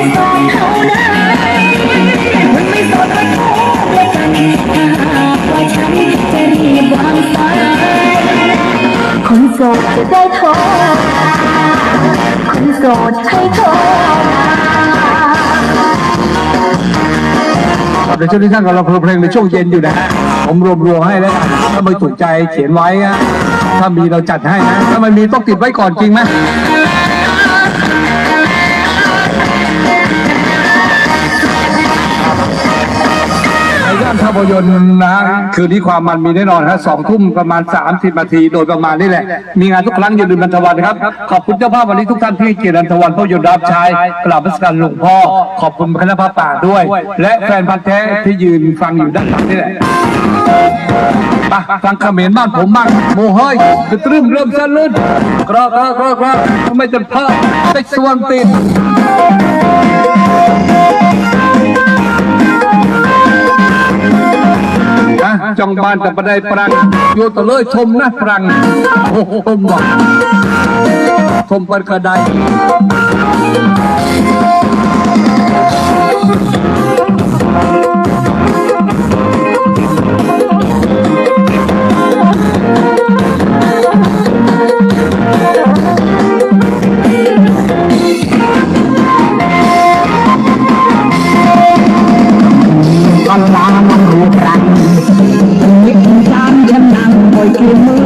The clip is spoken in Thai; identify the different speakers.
Speaker 1: คนโสดจท้โคนโสดให้โเดี๋
Speaker 2: ยวช่วงนี้ท่านกำลังเพลงในช่วงเย็นอยู่นะฮะผมรวมรวมให้แล้วถ้าไม่ถูกใจเขียนไว้ถ้ามีเราจัดให้นะถ้ามันมีต้องติดไว้ก่อนจริงไหมานภาพยนตร์นะคืนนี้ความมันมีแน่นอนฮะสองทุ่มประมาณ 30นาทีโดยประมาณนี่แหละ มีงานทุกครั้งอย่าลืมนันทวันครับ ขอบคุณเจ้าภาพวันนี้ทุกท่านที่เกียรตินันทวันภาพยนตร์รับใช้กราบพระสการหลวงพ่อ ขอบคุณคณะพระป่าด้วย และแฟนพันธ์แท้ที่ยืนฟังอยู่ด้านหลังนี่แหละปฟังเขมรบ้านผมบ้างโมเฮ้ยกระตรึมเริ่มสั่นลื่นกรอกกรอกกรอกรอกไม่จะเพิ่มติดส่วนติด จองบ้านกับประไดปรังโยตะเลยชมน Thank you.